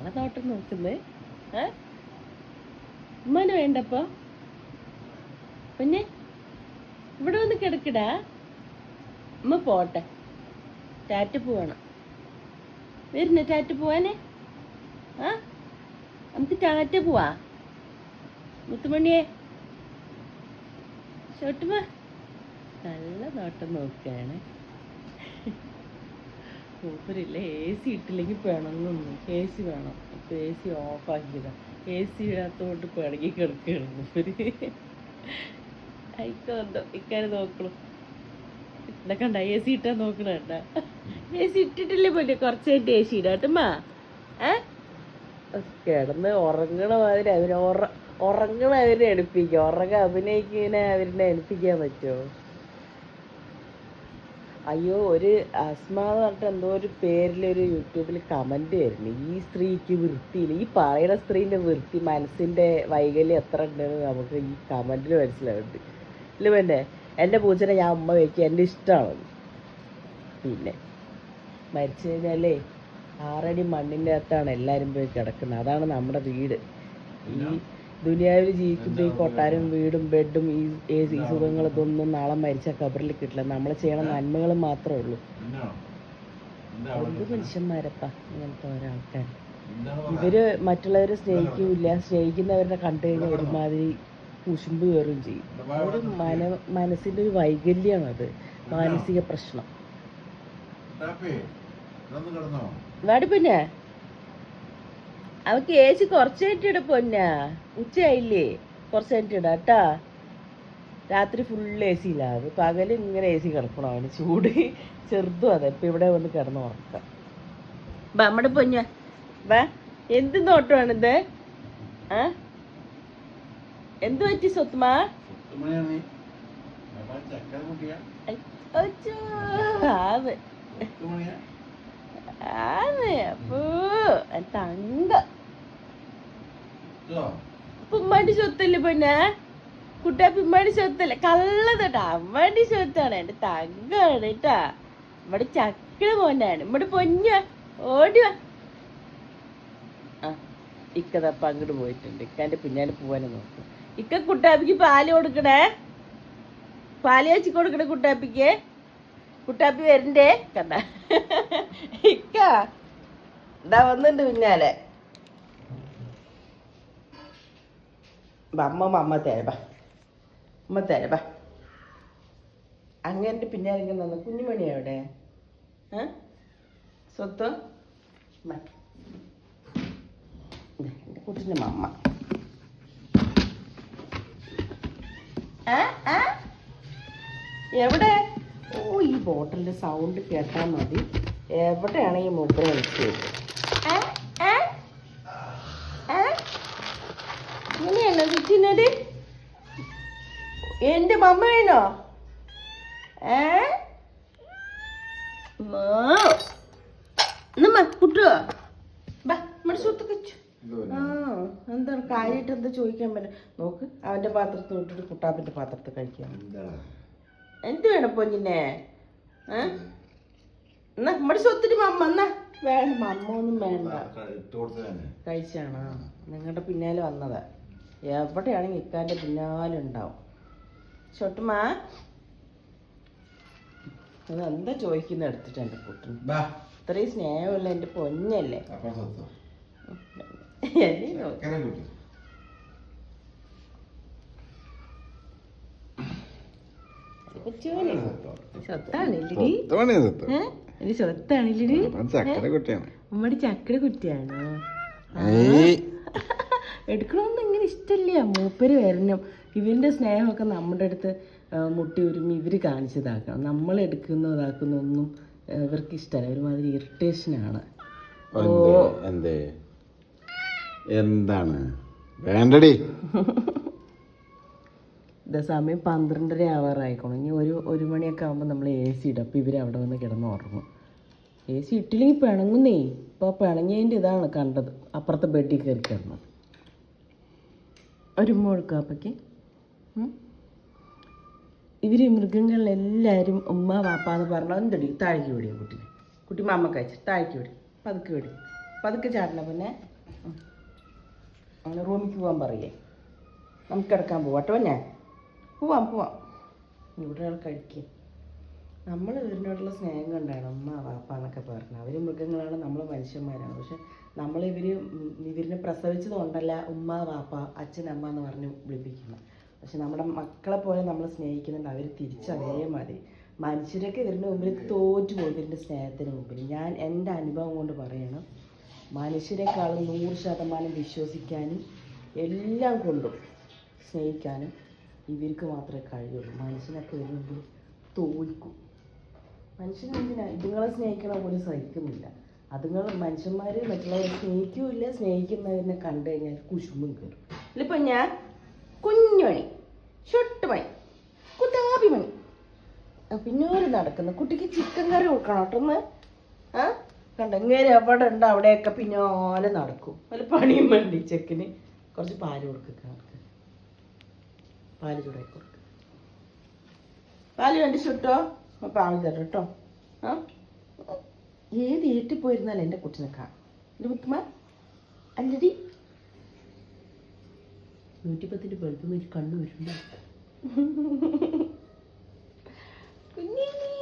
കള്ളനോട്ടം നോക്കുന്നേ ഏ? ഉമ്മാന് വേണ്ടപ്പോ? പിന്നെ ഇവിടെ വന്ന് കിടക്കടാ. ഉമ്മ പോട്ടെ. ടാറ്റ് പോവണം. വരുന്ന ടാറ്റ് പോവാനേ. ആ? നമുക്ക് ടാറ്റ പോവാ. മുത്തുമണിയെ. ചോട്ടുമ നല്ല നോട്ടം നോക്കുകയാണ്. മൂപ്പരില്ല എ സി ഇട്ടില്ലെങ്കിൽ പിണങ്ങുന്നു എ സി വേണം. ഇപ്പൊ എ സി ഓഫാക്കിയതാ എ സി ഇടാത്തോണ്ട് പിണങ്ങി കിടക്കുകയാണ് മൂപ്പര് അയക്കോ ഇക്കാരെ നോക്കണം. ഇവിടെ കണ്ട എ സി ഇട്ടാ നോക്കണണ്ട എ സി ഇട്ടിട്ടില്ലേ പോലെ കുറച്ചായിട്ട് എ സി ഇടാട്ടമ്മ ഏ? കിടന്ന് ഉറങ്ങണ മാതിരി അവർ ഉറ ഉറങ്ങണ അവരെ എണിപ്പിക്കുക ഉറങ്ങ അഭിനയിക്കുന്നതിനെ അവരിനെ എണിപ്പിക്കാൻ പറ്റുമോ? അയ്യോ ഒരു അസ്മ എന്ന് പറഞ്ഞിട്ട് എന്തോ ഒരു പേരിലൊരു യൂട്യൂബിൽ കമന്റ് വരുന്നു. ഈ സ്ത്രീക്ക് വൃത്തിയില്ല. ഈ പറയുന്ന സ്ത്രീന്റെ വൃത്തി മനസ്സിന്റെ വൈകല്യം എത്ര ഉണ്ടെന്ന് നമുക്ക് ഈ കമന്റിൽ മനസ്സിലാവുന്നുണ്ട്. ഇല്ല പിന്നെ എന്റെ പൂച്ചനെ ഞാൻ അമ്മ വയ്ക്കുക എന്റെ ഇഷ്ടമാണ് പിന്നെ മരിച്ചു കഴിഞ്ഞാലേ ആറടി മണ്ണിന്റെ അകത്താണ് എല്ലാവരും പോയി കിടക്കുന്നത്. അതാണ് നമ്മുടെ വീട്. ഈ ദുനിയാവിൽ ജീവിക്കുമ്പോൾ ഈ കൊട്ടാരം വീടും ബെഡും ഈ എ സി സുഖങ്ങൾ ഇതൊന്നും നാളെ മരിച്ച കബറിൽ കിട്ടില്ല. നമ്മൾ ചെയ്യണ നന്മകൾ മാത്രമേ ഉള്ളൂ. എന്ത് മനുഷ്യന്മാരപ്പാ ഇങ്ങനത്തെ ഒരാൾക്കാർ ഇവർ മറ്റുള്ളവരെ സ്നേഹിക്കൂല സ്നേഹിക്കുന്നവരുടെ കണ്ടു കഴിഞ്ഞാൽ ഒരുമാതിരി കുശുമ്പ് കയറുകയും ചെയ്യും. ഒരു മന മനസ്സിന്റെ ഒരു വൈകല്യമാണ് അത്. മാനസിക പ്രശ്നം. വാടി പൊന്നെ. അവക്ക് ഏച്ചി കുറച്ചായിട്ട് ഇട പൊന്നാ. ഉച്ചയായില്ലേ? ഇടാ കേട്ടാ. രാത്രി ഫുള്ള് എ സിയിലാത് പകൽ ഇങ്ങനെ എ സി കിടക്കണം. അവന് ചൂട് ചെറുതും അതെ. ഇപ്പൊ ഇവിടെ വന്ന് കിടന്ന് ഉറക്കാം. ബാ നമ്മുടെ പൊന്ന. വാ എന്ത് നോട്ടമാണിത് ആ? എന്ത് പറ്റി സ്വത്തുമാ അച്ചോ, ആന്ന്. അപ്പോ തങ്ക. ഉമ്മാന്റെ സ്വത്തല്ലേ പൊന്നെ. കുട്ടാപ്പി ഉമ്മാന്റെ സ്വത്തല്ലേ. കള്ളതട്ടാ. അമ്മാന്റെ സ്വത്താണ്. എന്റെ തങ്കാണ് കേട്ടാ നമ്മുടെ ചക്കര മോനാണ്. നമ്മുടെ പൊന്ന. ഓടിവാ ആ ഇക്കതപ്പ അങ്ങോട്ട് പോയിട്ടുണ്ട്. ഇക്കാന്റെ പിന്നാലെ പോവാനെ നോക്കും. ഇക്ക കുട്ടാപ്പിക്ക് പാൽ കൊടുക്കണേ? പാൽ വെച്ച് കൊടുക്കണേ കുട്ടാപ്പിക്ക്? കുട്ടാപ്പി വരണ്ടേ? കണ്ട. ഇക്ക. ഇതാ വന്നിണ്ട് പിന്നാലെ. അമ്മ അമ്മ തരബ അമ്മ തരബ അങ്ങനെ പിന്നാലെ ഇങ്ങനെ നിന്ന്. കുഞ്ഞുമണി എവിടെ? സ്വത്ത്? കുട്ടിന്റെ മമ്മ. എവിടെ? ഓ ഈ ബോട്ടിലിന്റെ സൗണ്ട് കേട്ടാൽ മതി. എവിടെയാണ് ഈ മൂപ്പര വിളിച്ചത് ഇങ്ങനെയാണോ ചുറ്റുന്നത് എന്റെ മമ്മയാണോ? വേണോ ഏ കുട്ടുവോ? ബാ നമ്മുടെ എന്താണ് കാര്യമായിട്ട് എന്താ ചോദിക്കാൻ പറ്റും നോക്ക് അവന്റെ പാത്രത്തിൽ വിട്ടിട്ട് കുട്ടാപ്പിന്റെ പാത്രത്തിൽ കഴിക്കാം. എന്ത് വേണം പൊന്നിനെ? എന്നാ നമ്മുടെ സ്വത്തിന് മമ്മ എന്നാ? വേണ്ട മമ്മ ഒന്നും വേണ്ട. കഴിച്ചാണോ. നിങ്ങളുടെ പിന്നാലെ വന്നതാ. എവിടെയാണെങ്കിൽ ഇക്കാന്റെ പിന്നാലെ ഉണ്ടാവും. ചൊട്ടുമാ അത് എന്താ ചോദിക്കുന്ന എടുത്തിട്ട് എന്റെ കുട്ടൻ ഇത്രയും സ്നേഹമുള്ള എന്റെ പൊന്നല്ലേ? എന്നെ നോക്ക്. കൊച്ചുമോനെ, സ്വത്താണില്ലടി ഏ? ഇത് സ്വത്താണില്ലടി ചക്കര കുട്ടിയാണ്. ഉമ്മടി ചക്കര കുറ്റിയാണോ എടുക്കണമെന്ന് ഇങ്ങനെ ഇഷ്ടമില്ല മൂപ്പര് വരണം. ഇവന്റെ സ്നേഹമൊക്കെ നമ്മുടെ അടുത്ത് മുട്ടി ഒരുമി ഇവർ കാണിച്ചതാക്കണം. നമ്മൾ എടുക്കുന്ന ഇതാക്കുന്ന ഒന്നും ഇവർക്ക് ഇഷ്ടമല്ല ഒരുമാതിരി ഇറിറ്റേഷനാണ് എന്തേ? എന്താണ്? വേണ്ടടി. സമയം പന്ത്രണ്ടര ആവാറായിക്കോണം ഇനി ഒരു ഒരു മണിയൊക്കെ ആകുമ്പോൾ നമ്മൾ എ സി ഇടും. അപ്പോൾ ഇവർ അവിടെ വന്ന് കിടന്ന് ഉറങ്ങും എ സി ഇട്ടില്ലെങ്കിൽ പിണങ്ങുന്നേ ഇപ്പോൾ പിണങ്ങിയതിന്റെ ഇതാണ് കണ്ടത്. അപ്പുറത്തെ ബെഡിൽ കയറി കിടന്ന്. ഒരു മുഴുക്കുക അപ്പയ്ക്ക് ഇവർ മൃഗങ്ങളിലെല്ലാവരും ഉമ്മ വാപ്പ എന്ന് പറഞ്ഞാൽ എന്തടി താഴേക്ക് വിടിയോ കുട്ടി കുട്ടി മാമ കഴിച്ച് താഴേക്ക് വിടി പതുക്കെ വിടി പതുക്കെ ചാടണം പിന്നെ. അങ്ങനെ റൂമിക്ക് പോകാൻ പറയേ. നമുക്ക് കിടക്കാൻ പോവാട്ടോ ഞാൻ പോവാം പോവാം. ഇവിടെ ആൾ കഴിക്കും. നമ്മൾ ഇവരിനോടുള്ള സ്നേഹം കൊണ്ടാണ് അമ്മ വാപ്പ എന്നൊക്കെ പറഞ്ഞത്. അവർ മൃഗങ്ങളാണ് നമ്മൾ മനുഷ്യന്മാരാണ്. പക്ഷെ നമ്മൾ ഇവർ ഇവരിനെ പ്രസവിച്ചത് കൊണ്ടല്ല ഉമ്മ വാപ്പ അച്ഛൻ അമ്മ എന്ന് പറഞ്ഞ് വിളിപ്പിക്കുന്നത്. പക്ഷെ നമ്മുടെ മക്കളെ പോലെ നമ്മൾ സ്നേഹിക്കുന്നുണ്ട്. അവർ തിരിച്ചറിയേ മതി മനുഷ്യരൊക്കെ ഇവരുടെ മുമ്പിൽ തോറ്റു പോകും. ഇവരുടെ സ്നേഹത്തിന് മുമ്പിൽ ഞാൻ എന്റെ അനുഭവം കൊണ്ട് പറയണം. മനുഷ്യരെക്കാളും നൂറ് ശതമാനം വിശ്വസിക്കാനും എല്ലാം കൊണ്ടും സ്നേഹിക്കാനും ഇവർക്ക് മാത്രമേ കഴിയുള്ളൂ. മനുഷ്യനൊക്കെ വരുമ്പോൾ തോൽക്കും? മനുഷ്യനെന്തിനാ? ഇതുങ്ങളെ സ്നേഹിക്കണ പോലും സഹിക്കുന്നില്ല. അതുങ്ങൾ മനുഷ്യന്മാർ മറ്റുള്ളവരെ സ്നേഹിക്കൂല്ല സ്നേഹിക്കുന്നതിനെ കണ്ടു കഴിഞ്ഞാൽ കുശുമ്പും കയറും ഇതിലിപ്പോൾ ഞാൻ കുഞ്ഞുമണി ഷൊട്ടുമണി കുത്താപിമണി മണി പിന്നെ പിന്നോര് നടക്കുന്നു. കുട്ടിക്ക് ചിക്കൻ കറി കൊടുക്കണം കേട്ടോ ഒന്ന് ആ കണ്ട? ഇങ്ങനെ എവിടെ ഉണ്ട് അവിടെയൊക്കെ പിന്നാലെ നടക്കും. അതിൽ പണിയും വേണ്ടി ചെക്കിന്. കുറച്ച് പാൽ കൊടുക്കുക പാൽ ചൂടാക്കി കൊടുക്കുക പാൽ കണ്ടിച്ചിട്ടോ അപ്പോൾ പാൽ തരാം കേട്ടോ. ആ? ഏത് ഏറ്റിപ്പോയിരുന്നാലും എന്റെ കുട്ടിനെ കാണും. എന്റെ അല്ലടി. നൂറ്റിപ്പത്തിന്റെ വെളുപ്പം ഒരു കണ്ണു വരുന്നുണ്ട്. കുഞ്ഞിനീ.